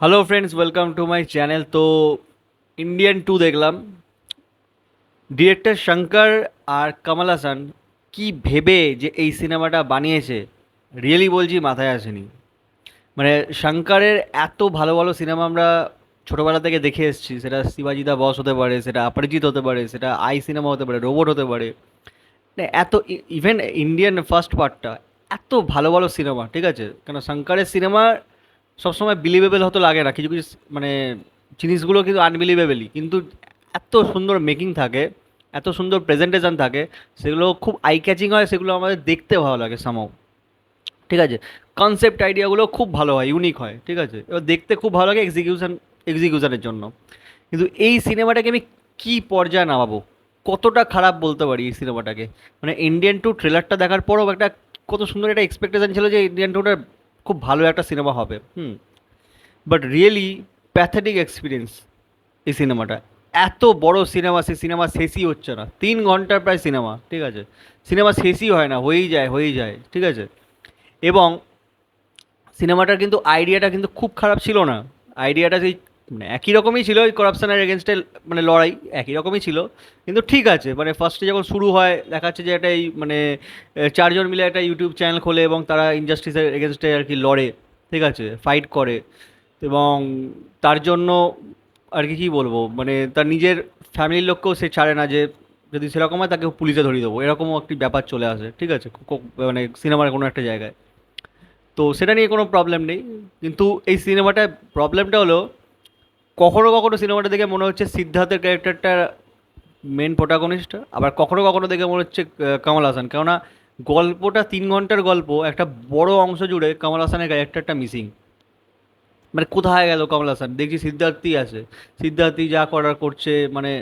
Hello friends welcome to my channel তো Indian two দেখলাম। Director Shankar আর কমল হাসান কি ভেবে যে এই সিনেমাটা বানিয়েছে? রিয়েলি বলছি, মাথায় আসেনি। মানে শঙ্করের এত ভালো ভালো সিনেমা আমরা ছোটোবেলা থেকে দেখে এসেছি। সেটা শিবাজি দা বস হতে পারে, সেটা অপরিচিত হতে পারে, সেটা আই সিনেমা হতে পারে, রোবট হতে পারে। মানে এত ইভেন ইন্ডিয়ান ফার্স্ট পার্টটা এত ভালো ভালো সিনেমা, ঠিক আছে? কেন শঙ্করের সিনেমা সবসময় বিলিভেবল হতো লাগে না। কিছু কিছু মানে জিনিসগুলো কিন্তু আনবিলিভেবলই কিন্তু এত সুন্দর মেকিং থাকে, এত সুন্দর প্রেজেন্টেশন থাকে, সেগুলো খুব আই ক্যাচিং হয়, সেগুলো আমাদের দেখতে ভালো লাগে সামাও ঠিক আছে? কনসেপ্ট আইডিয়াগুলো খুব ভালো হয় ইউনিক হয়, ঠিক আছে? এবার দেখতে খুব ভালো লাগে এক্সিকিউশন এক্সিকিউশনের জন্য। কিন্তু এই সিনেমাটাকে আমি কী পর্যায়ে নামাবো? কতটা খারাপ বলতে পারি এই সিনেমাটাকে মানে ইন্ডিয়ান টু ট্রেলারটা দেখার পরও একটা কত সুন্দর একটা এক্সপেকটেশন ছিল যে ইন্ডিয়ান টুটা খুব ভালো একটা সিনেমা হবে, hmm. But really pathetic experience এই সিনেমাটা। এত বড় সিনেমা, সে সিনেমা শেষই হচ্ছে না। তিন ঘণ্টার প্রায় সিনেমা, ঠিক আছে? সিনেমা শেষই হয় না, হয়েই যায় হয়েই যায়, ঠিক আছে? এবং সিনেমাটার কিন্তু আইডিয়াটা কিন্তু খুব খারাপ ছিল না। আইডিয়াটা সেই মানে একই রকমই ছিল ওই করাপশনের এগেনস্টে মানে লড়াই, একই রকমই ছিল। কিন্তু ঠিক আছে মানে ফার্স্টে যখন শুরু হয় দেখাচ্ছে যে একটা এই মানে চারজন মিলে একটা ইউটিউব চ্যানেল খোলে এবং তারা ইনজাস্টিসের এগেনস্টে আর কি লড়ে, ঠিক আছে ফাইট করে। এবং তার জন্য আর কি, কী বলব মানে তার নিজের ফ্যামিলির লোককেও সে ছাড়ে না যে, যদি সেরকম হয় তাকে পুলিশে ধরিয়ে দেবো। এরকমও একটি ব্যাপার চলে আসে, ঠিক আছে মানে সিনেমার কোনো একটা জায়গায়। তো সেটা নিয়ে কোনো প্রবলেম নেই। কিন্তু এই সিনেমাটার প্রবলেমটা হলো কখনো কখনো সিনেমাটা দেখে মনে হচ্ছে সিদ্ধার্থের ক্যারেক্টারটা মেন প্রোটাগনিস্ট আবার কখনো কখনো দেখে মনে হচ্ছে কমল হাসান। কেননা গল্পটা তিন ঘণ্টার গল্প, একটা বড় অংশ জুড়ে কমল হাসানের ক্যারেক্টারটা মিসিং মানে কোথায় গেল কমল হাসান? দেখছি সিদ্ধার্থী আছে। সিদ্ধার্থী যা করার করছে মানে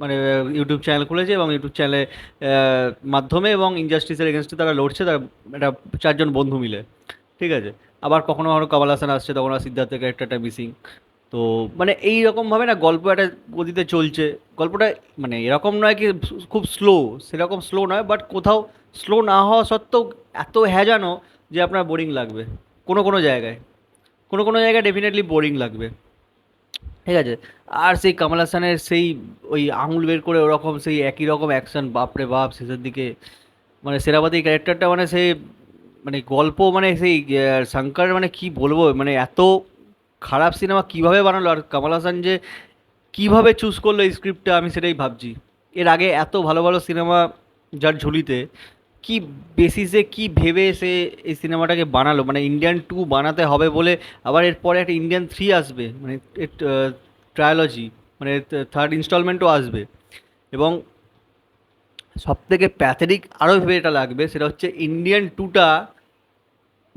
মানে ইউটিউব চ্যানেল খুলেছে এবং ইউটিউব চ্যানেলে মাধ্যমে এবং ইনজাস্টিসের এগেনস্টে তারা লড়ছে, তারা একটা চারজন বন্ধু মিলে। ঠিক আছে? আবার কখনো কখনো কমল হাসান আসছে, তখন আর সিদ্ধার্থের ক্যারেক্টারটা মিসিং তো মানে এই রকমভাবে না গল্প একটা গতিতে চলছে। গল্পটা মানে এরকম নয় কি খুব স্লো সেরকম স্লো নয় বাট কোথাও স্লো না হওয়া সত্ত্বেও এত হ্যাজানো যে আপনার বোরিং লাগবে। কোনো কোনো জায়গায়। কোনো কোনো জায়গায় ডেফিনেটলি বোরিং লাগবে। ঠিক আছে? আর সেই কমল হাসানের সেই ওই আঙুল বের করে ওরকম সেই একই রকম অ্যাকশন বাপরে বাপ, শেষের দিকে। মানে সেনাপতি ক্যারেক্টারটা মানে সে মানে গল্প মানে সেই শঙ্কর মানে কি বলব? মানে এত খারাপ সিনেমা কীভাবে বানালো? আর কমল হাসান যে কীভাবে চুজ করল এই স্ক্রিপ্টটা আমি সেটাই ভাবছি। এর আগে এত ভালো ভালো সিনেমা যার ঝুলিতে, কি বেসিসে কি ভেবে সে এই সিনেমাটাকে বানালো? মানে ইন্ডিয়ান টু বানাতে হবে বলে আবার এরপরে একটা ইন্ডিয়ান থ্রি আসবে মানে ট্রায়োলজি মানে থার্ড ইনস্টলমেন্টও আসবে। এবং সব থেকে প্যাথেটিক আরও ভেবে এটা লাগবে, সেটা হচ্ছে ইন্ডিয়ান টুটা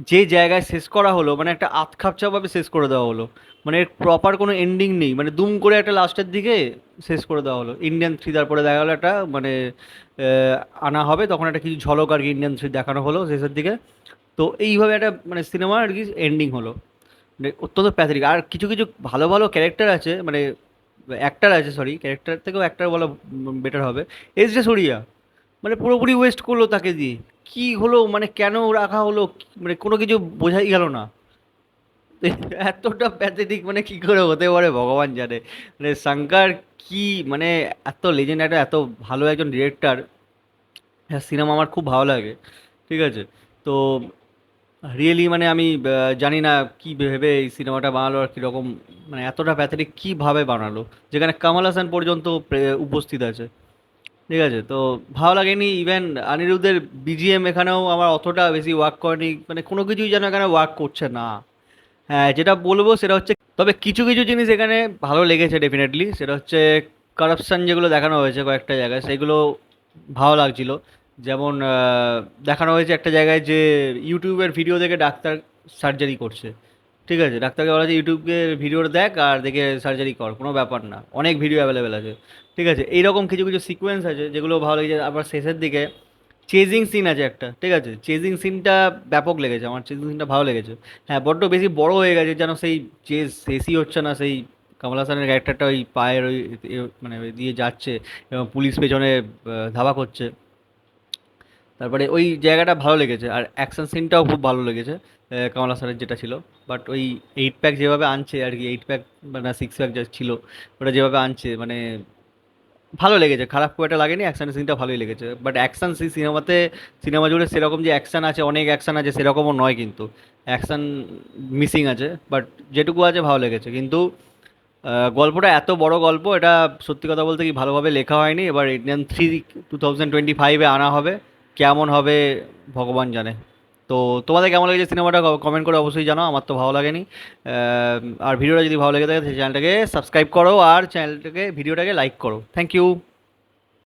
যে জায়গায় শেষ করা হলো মানে একটা আতখাপচাভাবে শেষ করে দেওয়া হলো। মানে প্রপার কোনো এন্ডিং নেই। মানে দুম করে একটা লাস্টের দিকে শেষ করে দেওয়া হলো। ইন্ডিয়ান থ্রি তারপরে দেখা গেলো একটা মানে আনা হবে, তখন একটা কিছু ঝলক আর কি ইন্ডিয়ান থ্রি দেখানো হলো শেষের দিকে। তো এইভাবে একটা মানে সিনেমা আর কি এন্ডিং হলো। মানে অত্যন্ত প্যাথেটিক আর কিছু কিছু ভালো ভালো ক্যারেক্টার আছে মানে অ্যাক্টার আছে সরি ক্যারেক্টার থেকেও অ্যাক্টার বলা বেটার হবে। এস জে সরিয়া মানে পুরোপুরি ওয়েস্ট করল তাকে দিয়ে। কি হলো? মানে কেন রাখা হলো? মানে কোনো কিছু বোঝাই গেল না। এতটা প্যাথেটিক মানে কি করে হতে পারে? ভগবান জানে। মানে শঙ্কর কি মানে এত লেজেন্ড একটা এত ভালো একজন ডিরেক্টর সিনেমা আমার খুব ভালো লাগে। ঠিক আছে? তো রিয়েলি মানে আমি জানি না কি ভেবে এই সিনেমাটা বানালো আর কীরকম মানে এতটা প্যাথেটিক কীভাবে বানালো? যেখানে কামাল হাসান পর্যন্ত উপস্থিত আছে। ঠিক আছে, তো ভালো লাগেনি। ইভেন অনিরুদ্ধের বিজিএম এখানেও আমার অতটা বেশি ওয়ার্ক করেনি। মানে কোনো কিছুই যেন এখানে ওয়ার্ক করছে না। হ্যাঁ যেটা বলব সেটা হচ্ছে, তবে কিছু কিছু জিনিস এখানে ভালো লেগেছে ডেফিনেটলি সেটা হচ্ছে কারাপশান যেগুলো দেখানো হয়েছে কয়েকটা জায়গায়, সেগুলো ভালো লাগছিল। যেমন দেখানো হয়েছে একটা জায়গায় যে ইউটিউবের ভিডিও দেখে ডাক্তার সার্জারি করছে। ঠিক আছে, ডাক্তারকে বলা হচ্ছে ইউটিউবে ভিডিওটা দেখ আর দেখে সার্জারি কর, কোনো ব্যাপার না, অনেক ভিডিও অ্যাভেলেবেল আছে, ঠিক আছে, এইরকম কিছু কিছু সিকোয়েন্স আছে যেগুলো ভালো লেগেছে, আবার শেষের দিকে চেজিং সিন আছে একটা, ঠিক আছে চেজিং সিনটা ব্যাপক লেগেছে, আমার চেজিং সিনটা ভালো লেগেছে হ্যাঁ বড্ড বেশি বড় হয়ে গেছে যেন সেই চেজ শেষই হচ্ছে না, সেই কমল হাসানের ক্যারেক্টারটা ওই পায়ের ওই মানে দিয়ে যাচ্ছে এবং পুলিশ পেছনে ধাওয়া করছে। তারপরে ওই জায়গাটা ভালো লেগেছে, আর অ্যাকশন সিনটাও খুব ভালো লেগেছে কমল হাসানের যেটা ছিল। বাট ওই এইট প্যাক যেভাবে আনছে, আর কি এইট প্যাক না সিক্স প্যাক যা ছিল, ওটা যেভাবে আনছে মানে ভালো লেগেছে। খারাপ খুব একটা লাগেনি অ্যাকশন সিনটা ভালোই লেগেছে। বাট অ্যাকশন সিন সিনেমাতে, সিনেমা জুড়ে সেরকম যে অ্যাকশন আছে, অনেক অ্যাকশন আছে, সেরকমও নয় কিন্তু। অ্যাকশন মিসিং আছে বাট যেটুকু আছে ভালো লেগেছে। কিন্তু গল্পটা এত বড় গল্প, এটা সত্যি কথা বলতে কি ভালোভাবে লেখা হয়নি। এবার Indian three two thousand twenty ফাইভে আনা হবে। কেমন হবে ভগবান জানে। তো তোমাদের কেমন লেগেছে সিনেমাটা কমেন্ট করে অবশ্যই জানো আমার তো ভালো লাগেনি। আর ভিডিওটা যদি ভালো লেগে থাকে, সেই চ্যানেলটাকে সাবস্ক্রাইব করো আর চ্যানেলটাকে ভিডিওটাকে লাইক করো। Thank you